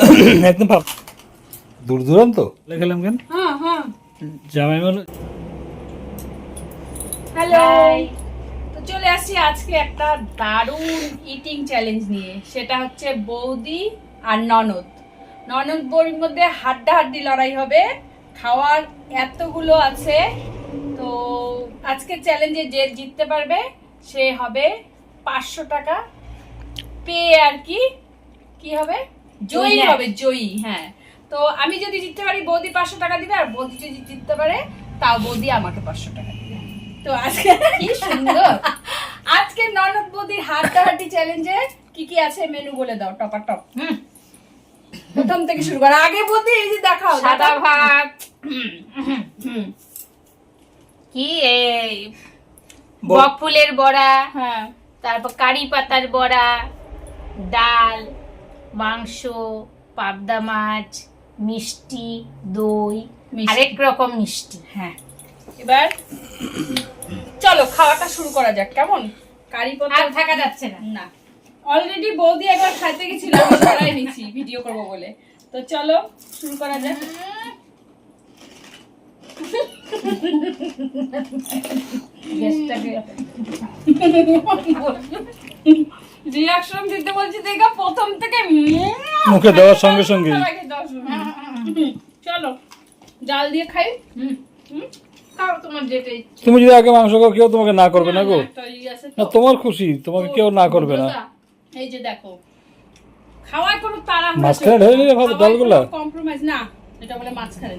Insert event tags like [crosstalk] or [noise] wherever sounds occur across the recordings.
[coughs] একদম ভাব। দূর দূরান্ত? লেখালাম কেন? হ্যাঁ হ্যাঁ। জামাই মানে হ্যালো তো চলে আসছি আজকে একটা দারুণ ইটিং চ্যালেঞ্জ নিয়ে। সেটা হচ্ছে বৌদি আর ননদ। ননদ বৌদির মধ্যে হাড্ডাহাড্ডি লড়াই হবে। খাওয়ার এতগুলো আছে। তো আজকে চ্যালেঞ্জে যে জিততে পারবে সে হবে পাঁচশো টাকা। পেয়ে আর কি। কি হবে? জয়ী Winner. হবে জয়ী হ্যাঁ। তো আমি যদি জিততে পারি বৌদি পাঁচশো টাকা দিবে আর বৌদি যদি জিততে পারে তাও বৌদি আমাকে পাঁচশো টাকা দিবে। তো আজকে কি সুন্দর। [laughs] আজকে ননদ বৌদির হাড্ডাহাড্ডি চ্যালেঞ্জে কি কি আছে মেনু বলে দাও টপা টপ হুম, প্রথম থেকে শুরু করো। আগে বৌদি এই যে দেখাও সাদা ভাত। হুম কি এই বক ফুলের বড়া হ্যাঁ। তারপর কারি পাতার বড়া ডাল মাংস পাবদা মাছ মিষ্টি দই আরেক রকম মিষ্টি। হ্যাঁ। এবার চলো খাওয়াটা শুরু করা যাক কেমন? কারি আর থাকা যাচ্ছে না। না। অলরেডি বৌদি একবার খাইতে গেছিল আমি সরাই নিছি ভিডিও করব বলে। তো চলো শুরু করা যাক। গ্যাসটাকে [laughs] রিয়াকশন দিতে বলছি দেখা প্রথম থেকে মুখে দেওয়ার সঙ্গে সঙ্গে। দশ মিনিট। হুম, চলো জাল দিয়ে খাই। তুমি যদি আগে মাংস খাও কেউ তোমাকে না করবে না গো। না তোমার খুশি তোমাকে কেউ না করবে না। এই যে দেখো খাওয়ার কোনো তারা মাঝখানে ঢেলে নিলে ভালো ডালগুলা? কম্প্রোমাইজ না এটা বলে মাঝখানে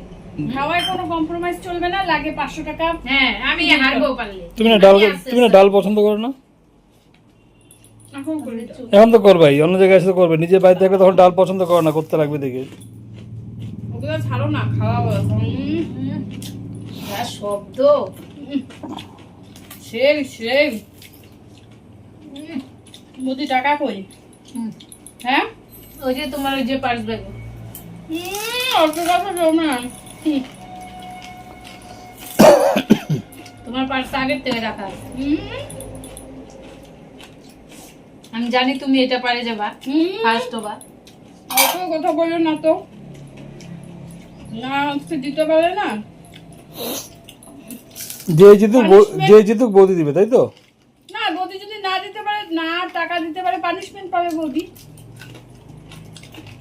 খাওয়ায় কোনো কম্প্রোমাইজ চলবে না লাগে পাঁচশো টাকা। হ্যাঁ আমি হারবো পারলে। তুমি না ডাল তুমি না ডাল পছন্দ করো না? এখন তো। করবাই অন্য জায়গায় এসে করবে। নিজের বাড়িতে থাকলে তখন ডাল পছন্দ করো না করতে লাগবে দেখে। ছাড়ো না খাওয়া শব্দ। সেই সেই। মোদি টাকা কই? হুম, হ্যাঁ? ওই যে তোমার ওই যে পার্স ব্যাগ। অত কথা না। [coughs] তোমার পার্স আগের থেকে রাখা আছে। আমি জানি তুমি এটা পারে যাবা। ফার্স্ট হবা। অত কথা বলল না তো। না আজকে দিতে পারে না। যে জিতুক বৌ- যে জিতুক বৌদি দিবে তাই তো? না বৌদি যদি না দিতে পারে না টাকা দিতে পারে পানিশমেন্ট পাবে বৌদি।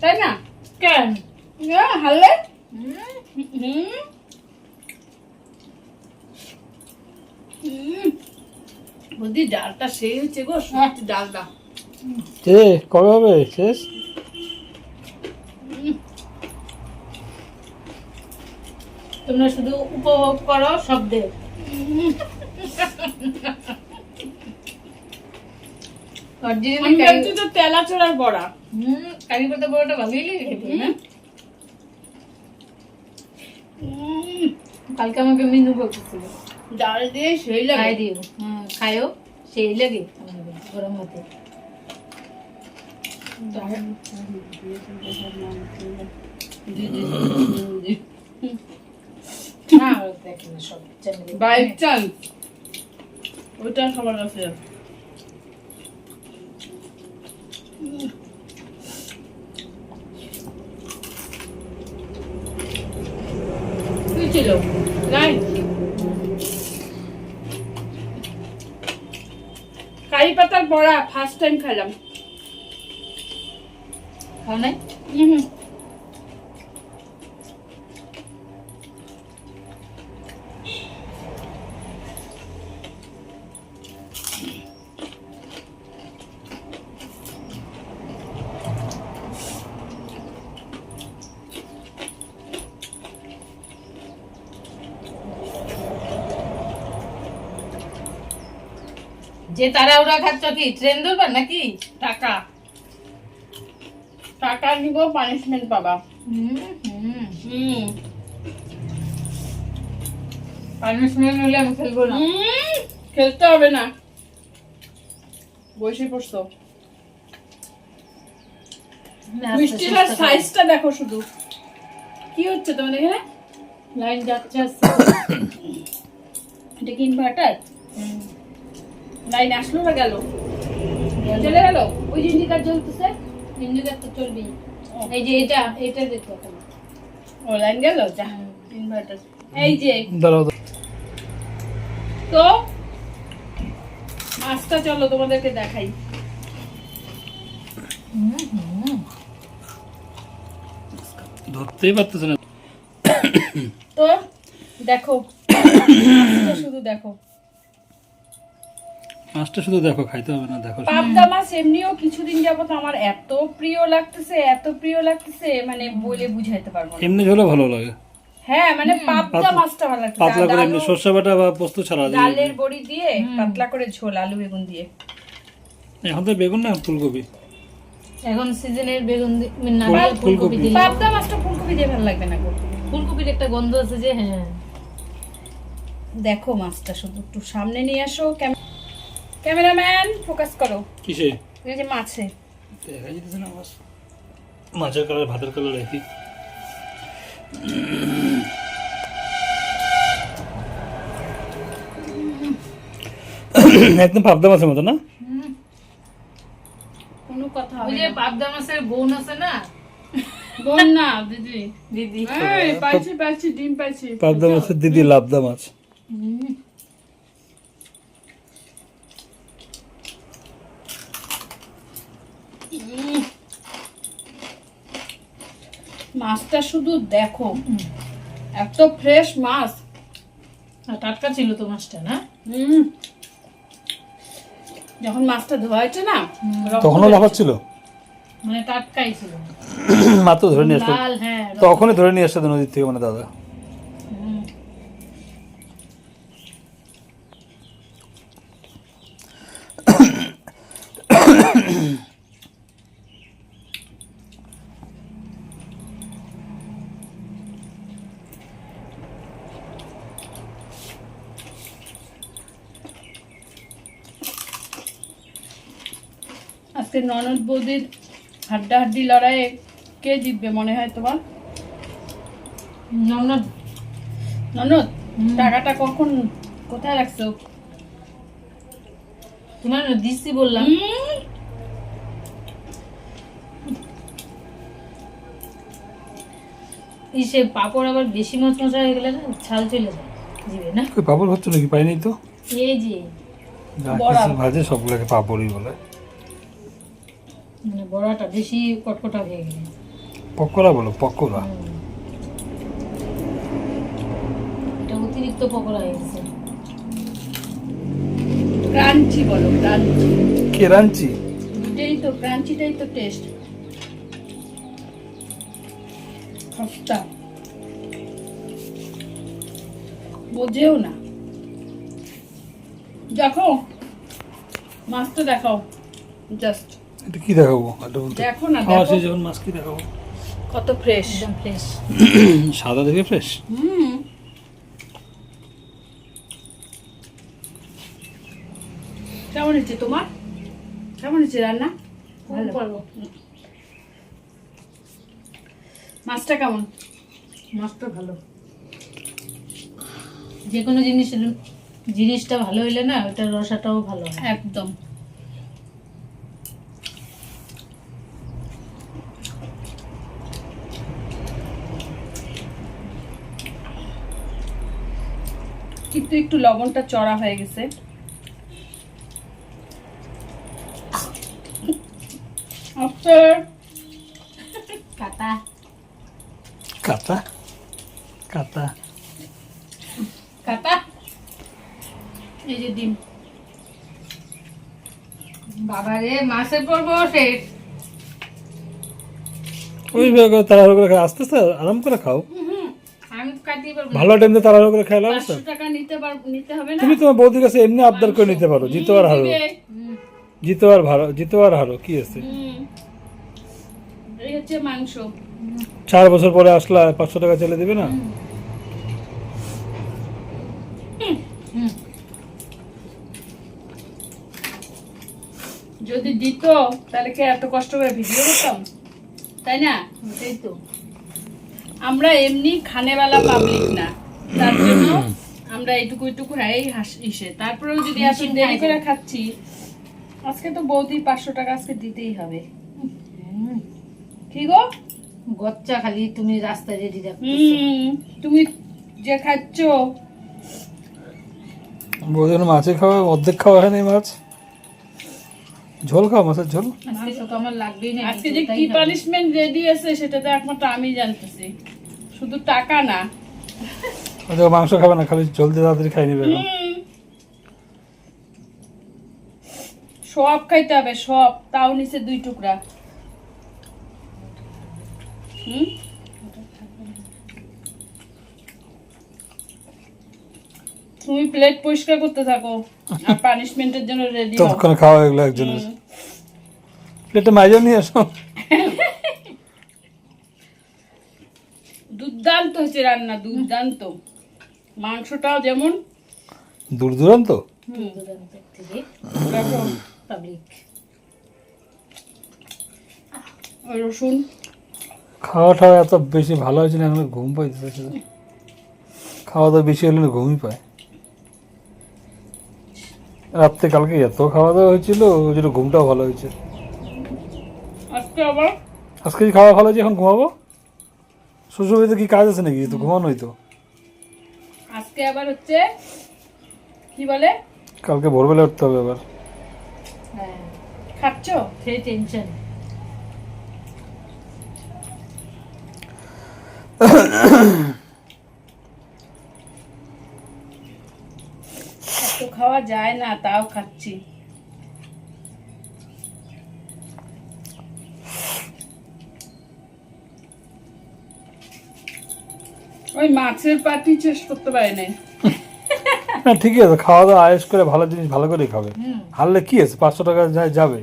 তাই না? কেন? হ্যাঁ, হারলে? হুম, হুম। হুম। বৌদি ডালটা সেই হচ্ছে গো সত্যি ডালটা কে? কবে হবে? শেষ? তোমরা শুধু উপভোগ করো শব্দে। অরিজিনালি আমি ভাবছি তো তেলা চোরার বড়া। হুম কারি পাতা বড়টা ভালোই লেগে খেতে না? উম, কালকে আমাকে মিনু বলতেছিল ডাল দিয়ে সেই খাই লাগে দিও। হ্যাঁ খায়ও সেই লাগে। আমাদের গরম ভাতে না দেখি না সব চ্যানেলে বাইক চাল। ওইটা সবার কাছে কি ছিল? নাই কারি পাতার বড়া ফার্স্ট টাইম খেলাম খাও নাই হুম। যে তাড়াহুড়া খাচ্ছ কি ট্রেন ধরবার নাকি? টাকা? টাকা নিব পানিশমেন্ট পাবা। হুম হুম। হুম পানিশমেন্ট হলে আমি খেলব না। খেলতে হবে না। বসে পড়ছো। মিষ্টিটার সাইজটা দেখো শুধু। কি হচ্ছে তোমাদের এখানে? লাইন যাচ্ছে। এটা কি ইনভার্টার লাইন আসলো না গেল? গেল। চলে গেল? ওই যে ইন্ডিকার জ্বলতেছে। তো চলবেই এই যে এটা এটা দেখো গেল? যা ইনভার্টার এই যে। দাঁড়াও। তো মাছটা চলো তোমাদেরকে দেখাই। ধরতেই পারতেছে না। তো দেখো। শুধু দেখো। মাছটা শুধু দেখো খাইতে হবে না দেখো। পাবদা মাছ এমনিও কিছুদিন যাবত আমার এত প্রিয় লাগতেছে এত প্রিয় লাগতেছে মানে বলে বুঝাইতে পারব না। এমনি ভালো লাগে। হ্যাঁ মানে পাবদা মাছটা ভালো লাগতেছে। পাতলা করে এমনি ডালও- বাটা বা পোস্ত ছাড়া দিয়ে ডালের বড়ি দিয়ে পাতলা করে ঝোল আলু বেগুন দিয়ে। এখন তো বেগুন না ফুলকপি। এখন সিজনের বেগুন না দিয়ে ফুলকপি। পাবদা মাছটা ফুলকপি দিয়ে ভালো লাগবে না ফুলকপির একটা গন্ধ আছে যে হ্যাঁ। দেখো মাছটা শুধু একটু সামনে নিয়ে আসো ক্যাম- ক্যামেরাম্যান ফোকাস করো। কিসে? এই যে মাছে। দেখা যেতেছে না মাছ মাছের কালার ভাতের কালার একই। [coughs] একদম পাবদা মাছের মতো না? কোনো কথা ওই যে পাবদা মাছের বোন আছে না? [laughs] বোন না দিদি। দিদি। এই, পাইছি পাইছি ডিম পাইছি। পাবদা মাছের দিদি লাবদা মাছ। মাছটা শুধু দেখো। এত ফ্রেশ মাছ। টাটকা ছিল তো মাছটা না? হুম। যখন মাছটা ধোয়া হয়েছে না তখনও লাফাচ্ছিল? মানে টাটকাই ছিল। মাত্র ধরে নিয়ে আসতো লাল হ্যাঁ তখনই ধরে নিয়ে আসতো নদীর থেকে মানে দাদা হুম। আজকে ননদ বৌদির হাড্ডাহাড্ডি লড়াইয়ে কে জিতবে মনে হয় তোমার? ননদ। ননদ? টাকাটা কখন কোথায় রাখছো? তোমার দিচ্ছি বললাম। সে পাপড় আবার বেশি মাছ মশা হয়ে গেলে না ছাল চলে যায়। জিভে না? পাপড় হচ্ছে নাকি? পাইনি তো? এই যে। বড়া। ভাজে সবগুলোকে পাপড়ই বলে। মানে বড়াটা বেশি কটকটা হয়ে গেলে। পকোড়া বলো পকোড়া? এটা অতিরিক্ত পকোড়া হয়ে গেছে। ক্রাঞ্চি বলো ক্রাঞ্চি। কেরাঞ্চি? এটাই তো ক্রাঞ্চিটাই তো টেস্ট খস্তা বোঝেও না। দেখো মাছটা দেখাও। জাস্ট। এটা কি দেখাবো? দেখো না খাওয়া দেখো। শেষ যখন মাছ কি দেখাবো? কত ফ্রেশ একদম ফ্রেশ [clears throat] সাদা দেখে ফ্রেশ হুম। কেমন হচ্ছে তোমার? কেমন হচ্ছে রান্না? ভালো। ভালো। মাছটা কেমন? মাছটা ভালো। যে কোনো জিনিস জিনিসটা ভালো হইলে না ওটার রসাটাও ভালো একদম। কিন্তু একটু লবণটা চড়া হয়ে গেছে। কাটা। কাতা কাতা কাটা? এই যে ডিম। বাবারে মাছের পর্ব শেষ ওই ভাবে তাড়াহুড়ো করে খাও। আস্তে আস্তে আরাম করে খাও। ভালো টাইমে তাড়াহুড়ো করে টাকা নিতে পার নিতে হবে না? তুমি তোমার বৌদির কাছে এমনি আবদার করে নিতে পারো জিতো আর হারো। জিতো আর ভালো জিতো আর হারো কি আছে? এই হচ্ছে মাংস। চার বছর পরে আসলা পাঁচশো টাকা চলে দিবে না? যদি দিত তাহলে কি এত কষ্ট করে ভিডিও করতাম? তাই না? ওটাই তো। আমরা এমনি খানেওয়ালা পাবলিক না। তার জন্য [clears throat] আমরা এটুকু এটুকু এই হাস- তারপরেও যদি এত দেরি করে খাচ্ছি? আজকে তো বৌদি পাঁচশো টাকা আজকে দিতেই হবে। হুম। কি গো? গচ্চা খালি তুমি রাস্তায় রেডি রাখো তুমি যে খাচ্ছ। বৌদি এখন মাছে খাওয়া অর্ধেক খাওয়া হয়নি মাছ। ঝোল খাও মাছের ঝোল? মাংস তো আমার লাগবেই না আজকে যে কি পানিশমেন্ট রেডি আছে সেটা তো একমাত্র আমি জানতেছি। শুধু টাকা না। মাংস খাবে না খালি ঝোল দিয়ে তাড়াতাড়ি খাই নেবে সব খাইতে হবে সব। তাও নিচে দুই টুকরা। হুম? তুমি প্লেট পরিষ্কার করতে থাকো আর পানিশমেন্টের জন্য রেডি হও। ততক্ষণে খাওয়া এগুলো একজনের। প্লেটে মাইজা নিয়ে আসো দুর্দান্ত হচ্ছে রান্না দুর্দান্ত। মাংসটাও যেমন দূর দূরান্ত? রসুন? খাওয়া টাওয়া এত বেশি ভালো হয়েছে না এখন ঘুম পাইতেছে খাওয়া দাওয়া বেশি হলে ঘুমই পায়। রাত্রে কালকে এত খাওয়া দাওয়া হয়েছিল ওই জন্য ঘুমটাও ভালো হয়েছে। আজকে আবার? আজকে খাওয়া ভালো হয়েছে? এখন ঘুমাবো? শ্বশুর বাড়িতে কি কাজ আছে নাকি? তো ঘুমানোই তো। আজকে আবার হচ্ছে কি বলে? কালকে ভোরবেলা উঠতে হবে আবার। হ্যাঁ। খাচ্ছ? সেই টেনশন খাওয়া যায় না তাও খাচ্ছি। ওই মাছের পাটি শেষ করতে পারে নাই। না ঠিকই আছে খাওয়া দাওয়া আয়েস করে ভালো জিনিস ভালো করেই খাবে। হারলে কি আছে পাঁচশো টাকা যায় যাবে।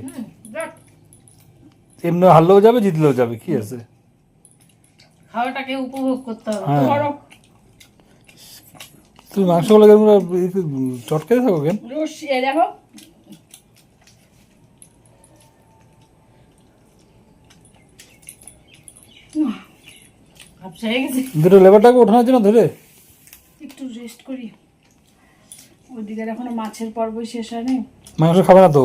এমনি হারলেও যাবে জিতলেও যাবে কি আছে? খাওয়াটাকে উপভোগ করতে হবে হ্যাঁ। তুমি মাংসগুলো কেমন চটকে থাকো কেন? দেখো। ভাবসা হয়ে গেছে দুটো লেবারটাকে ওঠানোর জন্য ধরে। একটু রেস্ট করি। ওইদিকে এখনও মাছের পর্বই শেষ হয়নি। মাংস খাবে না তো।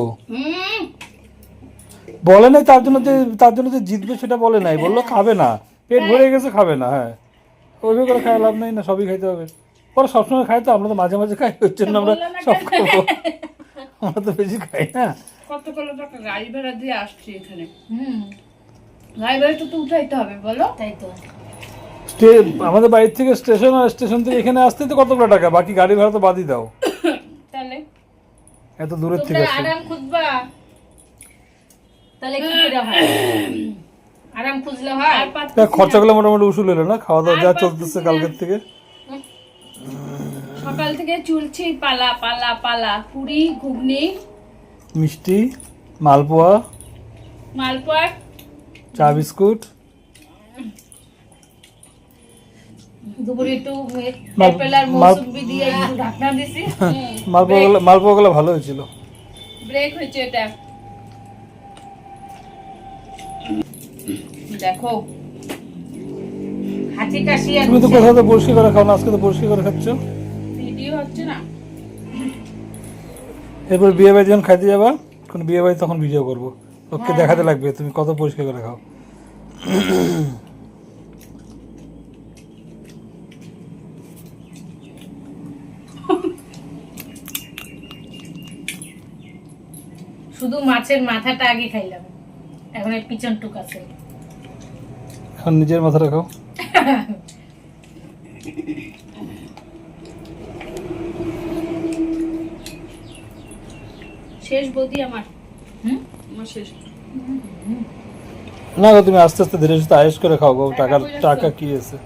বলে নাই তার জন্য যে তার জন্য যে জিতবে সেটা বলে নাই। বলল খাবে না। পেট ভরে গেছে খাবে না হ্যাঁ। ওইভাবে করে খায় লাভ নেই না সবই খাইতে হবে। পরে সবসময় খাই তো আমরা তো মাঝে মাঝে খাই ওই জন্য আমরা না সব খাব। আমরা তো বেশি খাই না। কত গাড়ি ভাড়া দিয়ে আসছি এখানে। হুম। গাড়ি ভাড়াটা তো উঠাইতে হবে বলো? তাই তো। আমাদের বাড়ির থেকে স্টেশন আর স্টেশন থেকে এখানে আসতে তো কতগুলো টাকা? বাকি গাড়ি ভাড়া তো বাদই দাও। তাহলে? এত দূরের থেকে আরাম খুঁজবা। তাহলে কি করে হয়? আরাম খুঁজলে হয়? আর খরচাগুলো মোটামুটি উসুল হলো না? খাওয়া দাওয়া যা চলতেছে কালকের থেকে। সকাল থেকে চুলছি পালা পালা পালা। পুরি ঘুগনি। মিষ্টি মালপোয়া। মালপোয়া। চা বিস্কুট। দুপুরে একটু দিয়ে ঢাকনা দিছি। মালপোয়াগুলো মালপোয়াগুলো ভালো হয়েছিল। ব্রেক হয়েছে এটা। দেখো হাঁচি কাশি তুমি তো কোথাও তো পরিষ্কার করে খাও না আজকে তো করে খাচ্ছ? ভিডিও হচ্ছে না। এরপর বিয়ে বাড়ি যখন খাইতে যাবা কোন বিয়ে বাড়ি তখন ভিডিও করব। ওকে দেখাতে লাগবে তুমি কত পরিষ্কার করে খাও। শুধু মাছের মাথাটা আগে খাইলাম। এখন এই পিছন টুক আছে। এখন নিজের মাথাটা খাও। শেষ বৌদি আমার। হুম? আমার শেষ। না গো তুমি আস্তে আস্তে ধীরে সুস্থে আয়েস করে খাও গো টাকা টাকা কি আছে?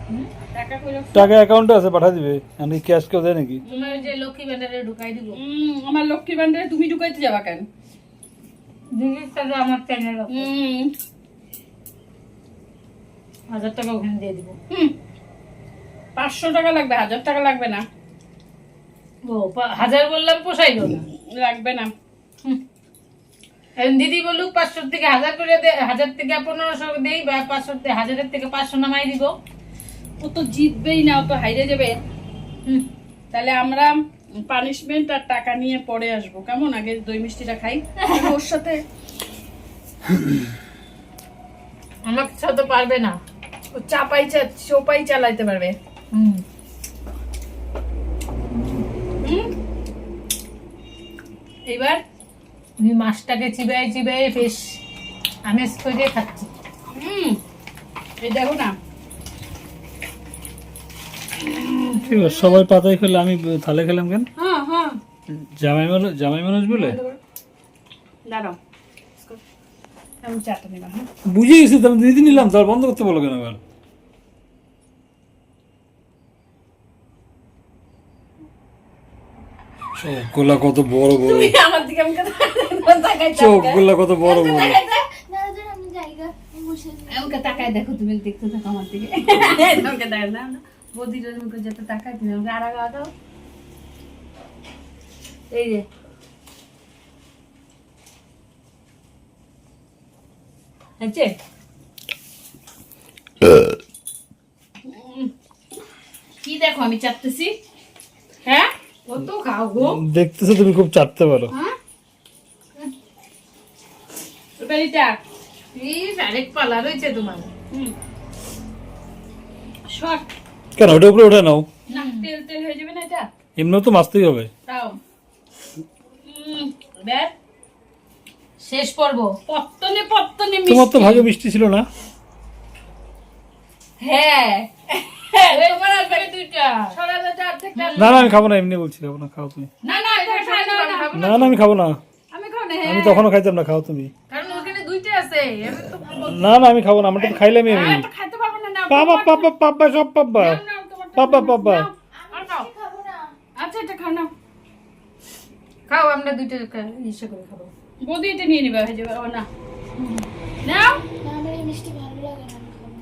টাকা অ্যাকাউন্টে আছে পাঠা দিবে। আমি ক্যাশ কেউ দেয় নাকি? তোমার যে লক্ষ্মী ভান্ডারে ঢুকাই দিব আমার লক্ষ্মী ভান্ডারে তুমি ঢুকাইতে যাবা কেন? জিনিসটা তো আমার চ্যানেল হাজার টাকা ওখানে দিয়ে দিব। হুম। পাঁচশো টাকা লাগবে হাজার টাকা লাগবে না। ও হাজার বললাম পোষাইলো না? লাগবে না। হুম। দিদি বলুক পাঁচশো থেকে হাজার করে দে হাজার থেকে পনেরোশো দেই বা পাঁচশো থেকে হাজারের থেকে পাঁচশো নামাই দিব। ও তো জিতবেই না ও তো হাইরে যাবে। হুম। তাহলে আমরা পানিশমেন্ট আর টাকা নিয়ে পরে আসব। কেমন? আগে দই মিষ্টিটা খাই। [laughs] ওর সাথে। আমাকে তো পারবে না। ও চাপাই চা- চোপাই চালাইতে পারবে। হুম। হুম। এবার? আমি মাছটাকে চিবাই চিবাই বেশ আমেজ করে খাচ্ছি। হুম। এই দেখো না। ঠিক আছে সবাই পাতায় খেলে আমি থালে খেলাম কেন? হ্যাঁ হ্যাঁ। জামাই মানুষ জামাই মানুষ বলে? দাঁড়াও। আমি চাটা নিলাম হ্যাঁ। বুঝে গেছি তো আমি দিদি নিলাম তার বন্ধ করতে বলো কেন এবার চোখগুলা কত বড় বড়। চোখগুলা কত বড় বড়। তাকায় দেখো তুমি দেখতে থাকো আমার দিকে। মুখে যাতে তাকায় তুমি আমাকে আগে আগাও এই যে। হচ্ছে কি দেখো আমি চাপতেছি? হ্যাঁ? কত খাও গো। দেখতেছো তুমি খুব চাটতে পারো। হ্যাঁ? এবার এটা এই আরেক পালা রয়েছে তোমার। হুম। শর্ট। কেন ওটা উপরে ওঠে নাও না তেল তেল হয়ে যাবে না এটা? এমনিও তো মাছতেই হবে। তাও। শেষ পর্ব। পত্তনে পত্তনে তোমার তো ভাগে মিষ্টি ছিল না? হ্যাঁ। অর্ধেকটা না না আমি খাব না এমনি বলছি খাব না খাও তুমি। না না আমি খাব না। আমি খাও না। আমি হ্যাঁ। তখনও খাইতাম না খাও তুমি। কারণ ওখানে দুইটা আছে না না আমি খাব না আমারটা তো খাইলামই আমি। পাপা পাপা পাপা সব পাপা। নাও, নাও, তোমারটা পাপা নাও, পাপা। নাও, আর খাও খাব না। আচ্ছা এটা খাও না খাও আমরা দুইটা কা- করে খাব। বদি এটা নিয়ে নিবা হয়ে যাবে। না নাও। আমার এই মিষ্টি ভালো লাগে না আমি খাব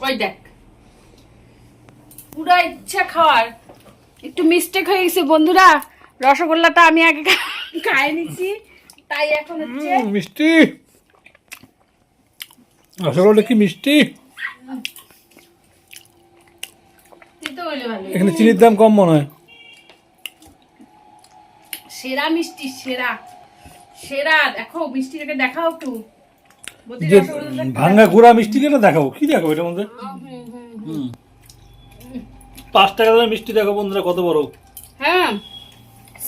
না। ওই দেখ। পুরা ইচ্ছা খাওয়ার। একটু মিস্টেক হয়ে গেছে বন্ধুরা। রসগোল্লাটা আমি আগে খাই নিছি। তাই এখন হচ্ছে মিষ্টি। রসগোল্লা কি মিষ্টি তিতো হইলে ভালো এখানে চিনির দাম কম মনে হয়। সেরা মিষ্টি সেরা। সেরা দেখো মিষ্টিটাকে দেখাও একটু। যে ভাঙ্গা গুড়া মিষ্টি কেন দেখাবো কি দেখাবো এটার মধ্যে? পাঁচ টাকা দামের মিষ্টি দেখো বন্ধুরা কত বড়। হ্যাঁ।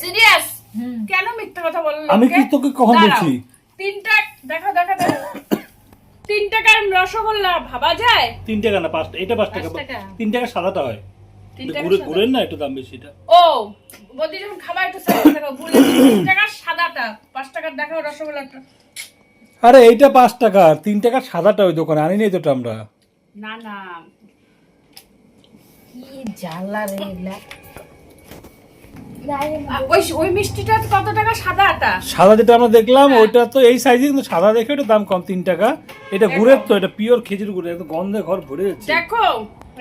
সিরিয়াস কেন মিথ্যা কথা বলল আমি কি তোকে কখন বলছি? তিনটা দেখো দেখো দেখো। তিন টাকার রসগোল্লা ভাবা যায়? তিন টাকা না পাঁচ এটা পাঁচ টাকা। তিন টাকা সাদাটা হয়। তিন এটা সাদা। না একটু দাম বেশি এটা ও বদি যখন খাবার একটু সাদা দেখো ভুলে তিন টাকার সাদাটা পাঁচ টাকার দেখাও রসগোল্লাটা। আরে এইটা পাঁচ টাকা তিন টাকার সাদাটা ওই দোকানে আনি নাই তোটা আমরা। না না। কি জ্বালা রে এগুলা। ওই ওই মিষ্টিটা কত টাকা সাদাটা? সাদা যেটা আমরা দেখলাম ওইটা তো এই সাইজে কিন্তু সাদা দেখে ওটা দাম কম তিন টাকা। এটা গুড়ের তো এটা পিওর খেজুর গুড় একদম গন্ধে ঘর ভরে যাচ্ছে। দেখো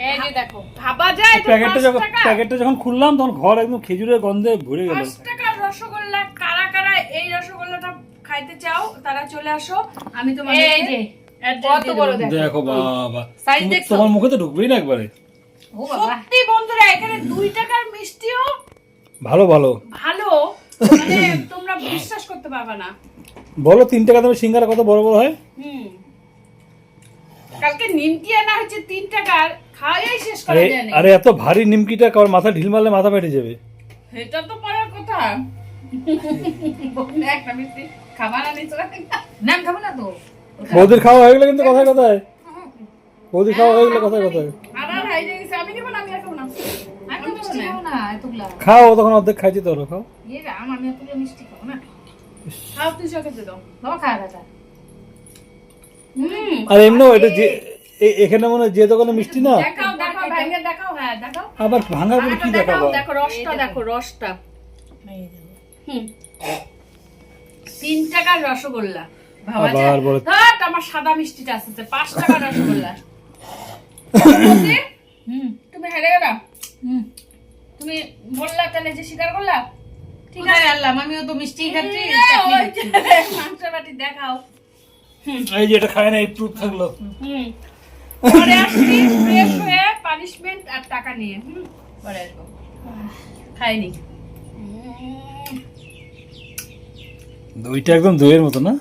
এই যে দেখো ভাবা যায় প্যাকেটটা যখন প্যাকেটটা যখন খুললাম তখন ঘর একদম খেজুরের গন্ধে ভরে গেল। পাঁচ টাকার রসগোল্লা কারা কারা এই রসগোল্লাটা খাইতে চাও তারা চলে আসো। আমি তোমাদের এই যে কত বড় দেখো। দেখো বাবা Size তুমি- তোমার মুখে তো ঢুকবেই না একবারে। ও বাবা। সত্যি বন্ধুরা এখানে দুই টাকার মিষ্টিও ভালো ভালো। ভালো মানে তোমরা বিশ্বাস করতে পারবে না। বলো তিন টাকা দামের সিঙ্গারা কত বড় বড় হয়? হুম। কালকে নিমকি আনা হচ্ছে তিন টাকার খাওয়াই শেষ করা আরে যায়নি আরে এত ভারী নিমকিটা কারোর মাথা ঢিল মারলে মাথা ফেটে যাবে। এটা তো পরের কথা। বন্ধু, একটা মিষ্টি খাবার আনিস না খাব না তো? বৌদির খাওয়া হয়ে গেলে কিন্তু কথায় কথায়। বৌদির খাওয়া হয়ে গেলে কথায় কথায়। আর আর হাইজে গেছে আমি নেব না আমি আর খাব না? আমি মিষ্টি খাব না এতগুলা। খাও তখন অর্ধেক খাইছি তো খাও। রাম আমি এতগুলো মিষ্টি খাব না। খাও তুই চোখে দাও। বাবা খাওয়া দাদা আর এমনিও এটা এখানে মনে হয় যে দোকানে মিষ্টি না? দেখাও দেখাও ভেঙে দেখাও হ্যাঁ দেখাও। আবার ভাঙার পরে কি দেখাবো? দেখো রসটা দেখো রসটা। হুম। তিন টাকার রসগোল্লা। আবার বলে আমার সাদা মিষ্টিটা আসছে পাঁচ টাকার রসগোল্লা। হুম তুমি হেরে গেলা? হুম। তুমি বললা তাহলে যে স্বীকার করলা? ঠিক আছে। আল্লাহ আমিও তো মিষ্টি খাচ্ছি বাটি দেখাও। এই যে এটা খায় না এই প্রুফ থাকল। হুম। পরে আসছি ফ্রেশ হয়ে পানিশমেন্ট আর টাকা নিয়ে, হুম, পরে আসব। খাইনি। দইটা একদম দইয়ের মতো না?